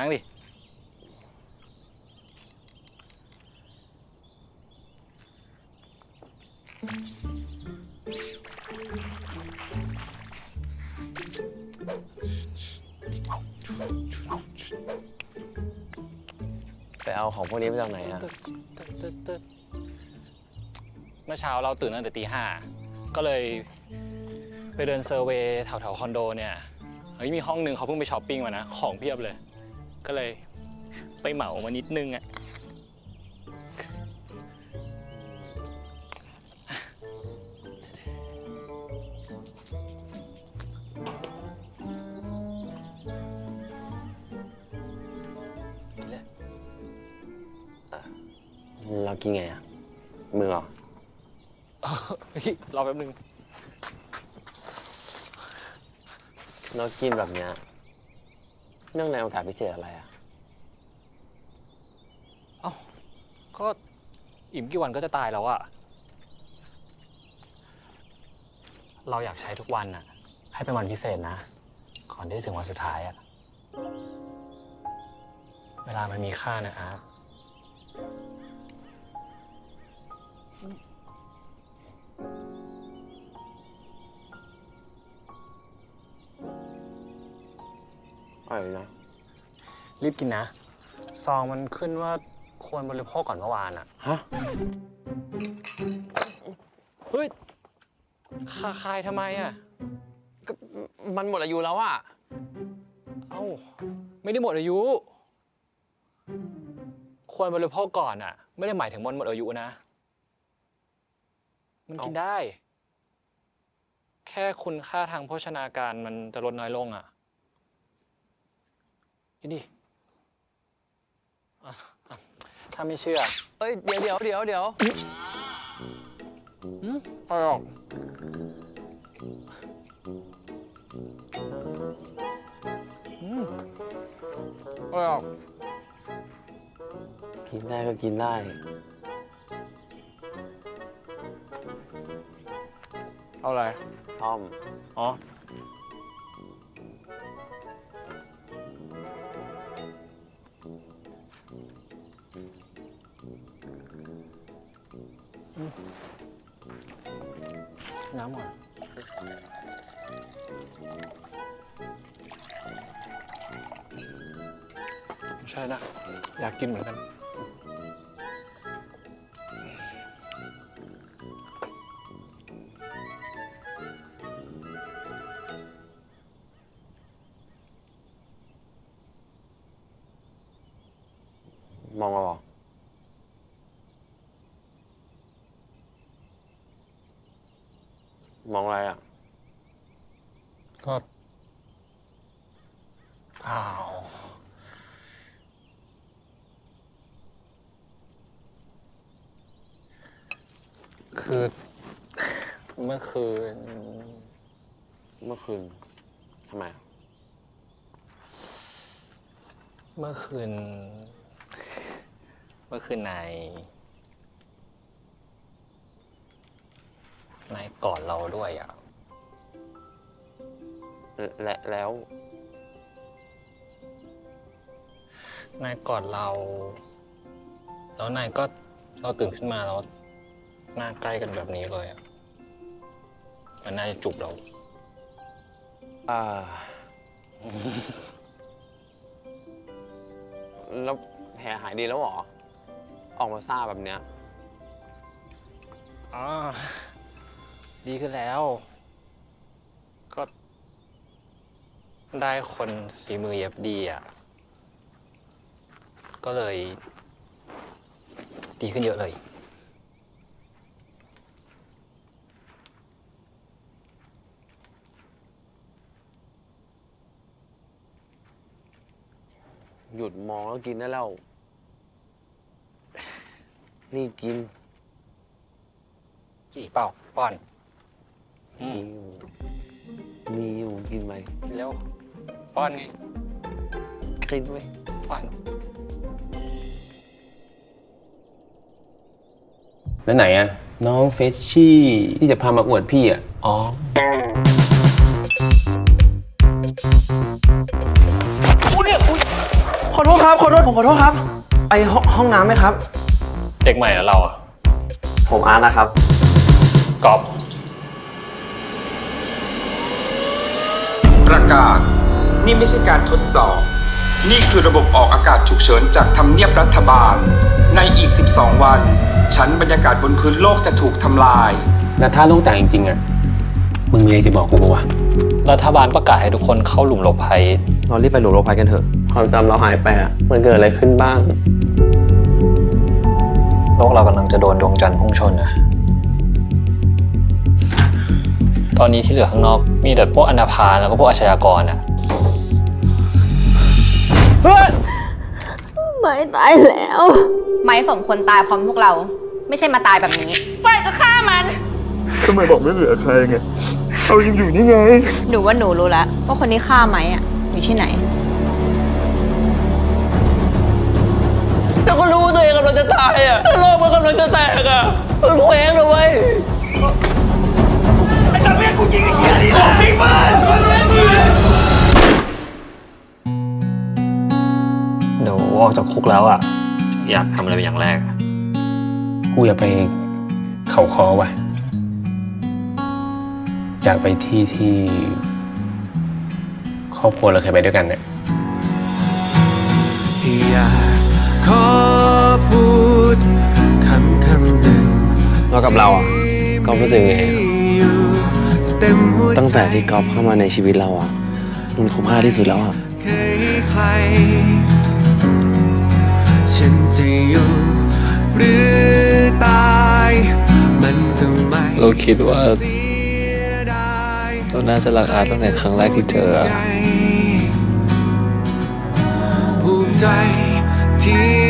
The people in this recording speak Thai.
นั่งดิ ไปเอาของพวกนี้มาจากไหนอะเมื่อเช้าเราตื่นตั้งแต่ตีห้าก็เลยไปเดินเซอร์เวย์แถวๆคอนโดเนี่ย เฮ้ยมีห้องหนึ่งเขาเพิ่งไปช้อปปิ้งมานะ ของเพียบเลย ก็เลยไปเหมามานิดนึงอะเรากินไงอะมือเหรอเฮ้ยรอแป๊บนึง เรากินแบบเนี้ย เนื่องในโอกาสพิเศษอะไรอะ เอ้าก็อิ่มกี่วันก็จะตายแล้วอะเราอยากใช้ทุกวันอะให้เป็นวันพิเศษนะ ก่อนที่จะถึงวันสุดท้ายอะเวลามันมีค่านะอาร์ต อร่อยนะ รีบกินนะ ซองมันขึ้นว่าควรบริโภคก่อนเมื่อวานอะฮะ เฮ้ยคาคายทำไมอะก็มันหมดอายุแล้วอะเอ้า ไม่ได้หมดอายุ ควรบริโภคก่อนอะไม่ได้หมายถึงมันหมดอายุนะ มันกินได้ แค่คุณค่าทางโภชนาการมันจะลดน้อยลงอะ กินดิอะอะถ้าไม่เชื่อเอ้ย เดี๋ยวเดี๋ยวเดี๋ยวเดี๋ยวอืมอร่อย อืมอร่อย กินได้ก็กินได้ เอาอะไรท่อม อ๋อ น้ำหวานไม่ใช่นะ อยากกินเหมือนกัน มองเราเหร มองอะไรอะ ก็เปล่าคือ เมื่อคืน เมื่อคืนทำไมอะเมื่อคืน เมื่อคืนนาย นายกอดเราด้วยอะและแล้วนายกอดเรา แล้วนายก็เราตื่นขึ้นมาแล้วหน้าใกล้กันแบบนี้เลยอะมันน่าจะจุบเรา อ่า แล้วแผลหายดีแล้วเหรอ ออกมาซ่าแบบเนี้ยอ๋อ ดีขึ้นแล้ว ก็ได้คนฝีมือเย็บดีอะ ก็เลย ดีขึ้นเยอะเลย หยุดมองแล้วกินได้แล้ว นี่กิน กี่เปล่าป้อน อืมีมอยู่มีอยู่กินไหมกินแล้วป้อนไงกินไหมป้อนแล้วไหนอะน้องเฟชชี่ที่จะพามาอวดพี่อะอ๋อขอษครับ ขอโทษ ผมขอโทษครับ ไปห้องห้องน้ำไหมครับ เด็กใหม่แล้วเราอะผมอาร์ตนะครับ กอล์ ประกาศ นี่ไม่ใช่การทดสอบ นี่คือระบบออกอากาศฉุกเฉินจากทำเนียบรัฐบาล ในอีก 12 วัน ชั้นบรรยากาศบนพื้นโลกจะถูกทำลาย แล้วถ้าโลกแตกจริงๆอะ มึงมีอะไรจะบอกกูปะวะ รัฐบาลประกาศให้ทุกคนเข้าหลุมหลบภัย เรารีบไปหลุมหลบภัยกันเถอะ ความจำเราหายไปอะ มันเกิดอะไรขึ้นบ้าง โลกเรากำลังจะโดนดวงจันทร์พุ่งชนนะ ตอนนี้ที่เหลือข้างนอก มีแต่พวกอนาพาลแล้วก็พวกอาชญากรอะไม่ตายแล้ว ไม่สมควรตายพร้อมพวกเรา ไม่ใช่มาตายแบบนี้ฝ่ายจะฆ่ามัน ทำไมบอกไม่เหลือใครไงเรายังอยู่นี่ไง หนูว่าหนูรู้แล้วว่าคนที่ฆ่าไม้อะอยู่ที่ไหน แต่ก็รู้ว่าตัวเองกำลังจะตายอะโลกมันกำลังจะแตกอะมันเคว้งนะเว้ย เดี๋ยวออกจากคุกแล้วอะอยากทำอะไรเป็นอย่างแรกอะกูอยากไปเขาคอว่ะ อยากไปที่ที่ครอบครัวเราเคยไปด้วยกันเนี่ยอยากขอพูดคำคำหนึ่ง แล้วกับเราอะก๊อฟรู้สึกไงอะอยู่เต็มหัวใจตั้งแต่ที่ก๊อฟเข้ามาในชีวิตเราอะมันคุ้มค่าที่สุดแล้วอะเคยให้ใครฉันจะอยู่หรือตายมันก็ไม่เราคิดว่าเสียดายเราน่าจะรักอาร์ตตั้งแต่ครั้งแรกที่เจออะใจภูมิใจที่ได้